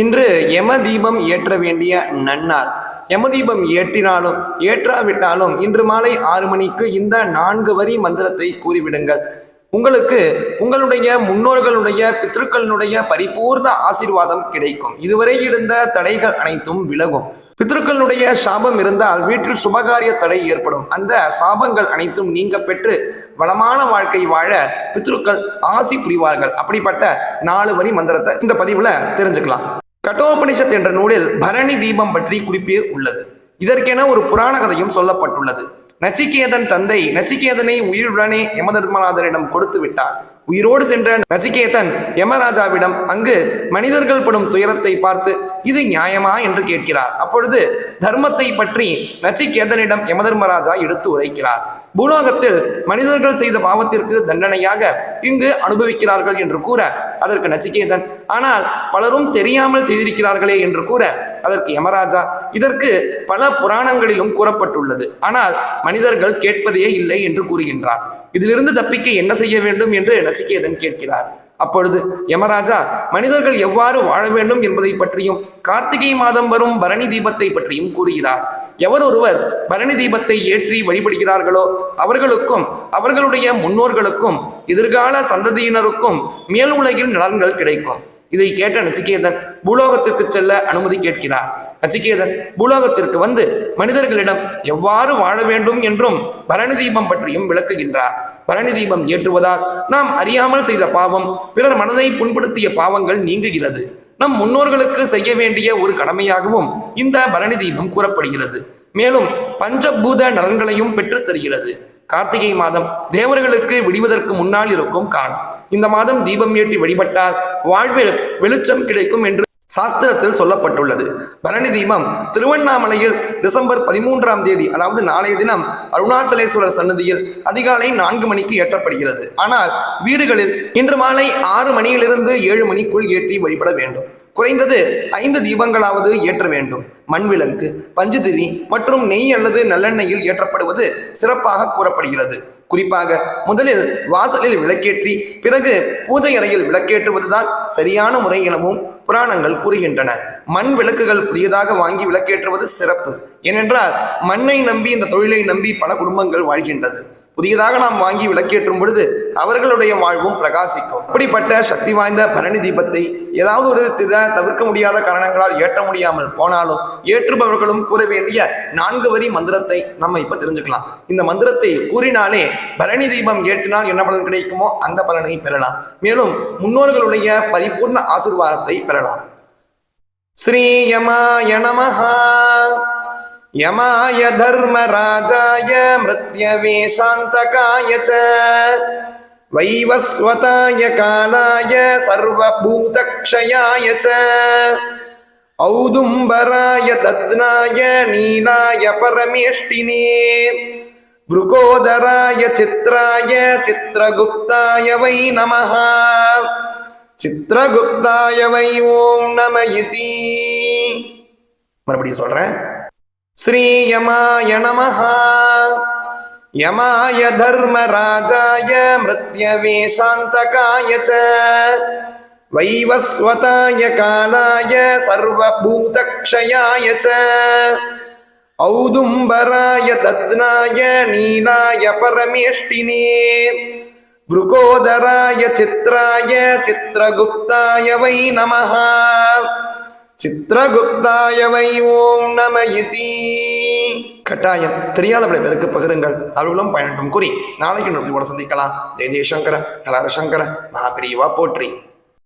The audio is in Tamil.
இன்று யம தீபம் ஏற்ற வேண்டிய நன்னார் யம தீபம் ஏற்றினாலும் ஏற்றாவிட்டாலும் இன்று மாலை ஆறு மணிக்கு இந்த நான்கு வரி மந்திரத்தை கூறிவிடுங்கள். உங்களுக்கு உங்களுடைய முன்னோர்களுடைய பித்ருக்களினுடைய பரிபூர்ண ஆசீர்வாதம் கிடைக்கும். இதுவரை இருந்த தடைகள் அனைத்தும் விலகும். பித்ருக்களுடைய சாபம் இருந்தால் வீட்டில் சுபகாரிய தடை ஏற்படும். அந்த சாபங்கள் அனைத்தும் நீங்க பெற்று வளமான வாழ்க்கை வாழ பித்ருக்கள் ஆசி புரிவார்கள். அப்படிப்பட்ட நாலு வரி மந்திரத்தை இந்த பதிவுல தெரிஞ்சுக்கலாம். கட்டோபனிஷத் என்ற நூலில் பரணி தீபம் பற்றி குறிப்பே உள்ளது. இதற்கென ஒரு புராண கதையும் சொல்லப்பட்டுள்ளது. நச்சிகேதன் தந்தை நச்சிகேதனை உயிருடனே யமதர்மராஜனிடம் கொடுத்து விட்டார். உயிரோடு சென்ற நச்சிகேதன் யமராஜாவிடம் அங்கு மனிதர்கள் படும் துயரத்தை பார்த்து இது நியாயமா? என்று கேட்கிறார். அப்பொழுது தர்மத்தை பற்றி நச்சிகேதனிடம் யமதர்மராஜா எடுத்து உரைக்கிறார். பூலோகத்தில் மனிதர்கள் செய்த பாவத்திற்கு தண்டனையாக இங்கு அனுபவிக்கிறார்கள் என்று கூற அதற்கு நச்சிகேதன் ஆனால் பலரும் தெரியாமல் செய்திருக்கிறார்களே என்று கூற அதற்கு யமராஜா இதற்கு பல புராணங்களிலும் கூறப்பட்டுள்ளது. ஆனால் மனிதர்கள் கேட்பதே இல்லை என்று கூறுகின்றார். இதிலிருந்து தப்பிக்க என்ன செய்ய வேண்டும் என்று நச்சிகேதன் கேட்கிறார். அப்பொழுது யமராஜா மனிதர்கள் எவ்வாறு வாழ வேண்டும் என்பதை பற்றியும் கார்த்திகை மாதம் வரும் பரணி தீபத்தை பற்றியும் கூறுகிறார். எவர் ஒருவர் பரணி தீபத்தை ஏற்றி வழிபடுகிறார்களோ அவர்களுக்கும் அவர்களுடைய முன்னோர்களுக்கும் எதிர்கால சந்ததியினருக்கும் மேல் உலகில் நலன்கள் கிடைக்கும். இதை கேட்ட நச்சிகேதன் பூலோகத்திற்கு செல்ல அனுமதி கேட்கிறார். நச்சிகேதன் பூலோகத்திற்கு வந்து மனிதர்களிடம் எவ்வாறு வாழ வேண்டும் என்றும் பரணி தீபம் பற்றியும் விளக்குகின்றார். பரணி தீபம் ஏற்றுவதால் நாம் அறியாமல் செய்த பாவம் பிறர் மனதை புண்படுத்திய பாவங்கள் நீங்குகிறது. நம் முன்னோர்களுக்கு செய்ய வேண்டிய ஒரு கடமையாகவும் இந்த பரணி தீபம் கூறப்படுகிறது. மேலும் பஞ்சபூத நலன்களையும் பெற்றுத் தருகிறது. கார்த்திகை மாதம் தேவர்களுக்கு விடுவதற்கு முன்னால் இருக்கும் காலம். இந்த மாதம் தீபம் ஏற்றி வழிபட்டால் வாழ்வில் வெளிச்சம் கிடைக்கும் என்று சாஸ்திரத்தில் சொல்லப்பட்டுள்ளது. பரணி தீபம் திருவண்ணாமலையில் டிசம்பர் பதிமூன்றாம் தேதி அதாவது நாளைய தினம் அருணாச்சலேஸ்வரர் சன்னதியில் அதிகாலை நான்கு மணிக்கு ஏற்றப்படுகிறது. ஆனால் வீடுகளில் இன்று மாலை ஆறு மணியிலிருந்து ஏழு மணிக்குள் ஏற்றி வழிபட வேண்டும். குறைந்தது ஐந்து தீபங்களாவது ஏற்ற வேண்டும். மண்விளக்கு பஞ்சுதிரி மற்றும் நெய் அல்லது நல்லெண்ணெயில் ஏற்றப்படுவது சிறப்பாக கூறப்படுகிறது. குறிப்பாக முதலில் வாசலில் விளக்கேற்றி பிறகு பூஜை அறையில் விளக்கேற்றுவதுதான் சரியான முறை எனவும் புராணங்கள் கூறுகின்றன. மண் விளக்குகள் புதியதாக வாங்கி விளக்கேற்றுவது சிறப்பு. ஏனென்றால் மண்ணை நம்பி இந்த தொழிலை நம்பி பல குடும்பங்கள் வாழ்கின்றது. புதியதாக நாம் வாங்கி விளக்கேற்றும் பொழுது அவர்களுடைய வாழ்வும் பிரகாசிக்கும். அப்படிப்பட்ட சக்தி வாய்ந்த பரணி தீபத்தை ஏதாவது ஒரு திற தவிர்க்க முடியாத காரணங்களால் ஏற்ற முடியாமல் போனாலும் ஏற்றுபவர்களும் கூற வேண்டிய நான்கு வரி மந்திரத்தை நம்ம இப்ப தெரிஞ்சுக்கலாம். இந்த மந்திரத்தை கூறினாலே பரணி தீபம் ஏற்றினால் என்ன பலன் கிடைக்குமோ அந்த பலனை பெறலாம். மேலும் முன்னோர்களுடைய பரிபூர்ண ஆசிர்வாதத்தை பெறலாம். ஸ்ரீயமாய நமஹா. यमाय धर्मराजाय मृत्यवे शान्तकाय च वैवस्वताय कालाय सर्वभूतक्षयाय च औदुम्बराय दद्नाय नीलाय परमेष्टिने वृकोदराय चित्राय चित्रगुप्ताय वै नमः चित्रगुप्ताय वै ॐ नम इति மறுபடியும் சொல்றேன் श्रीयमाय नमः यमाय धर्मराजाय मृत्यवे शान्तकाय च वैवस्वताय कालाय सर्वभूतक्षयाय च औदुम्बराय दद्नाय नीलाय परमेष्टिने वृकोदराय चित्राय चित्रगुप्ताय वै नमः சித்ரகுப்தாயவை ஓம் நம இதி கட்டாயம் தெரியாத பல பேருக்கு பகிருங்கள். அருளும் பயனட்டும் கூறி நாளைக்கு நோக்கி கூட சந்திக்கலாம். ஜெய ஜெயசங்கர ஹரஹர சங்கர மகாபிரிவா போற்றி.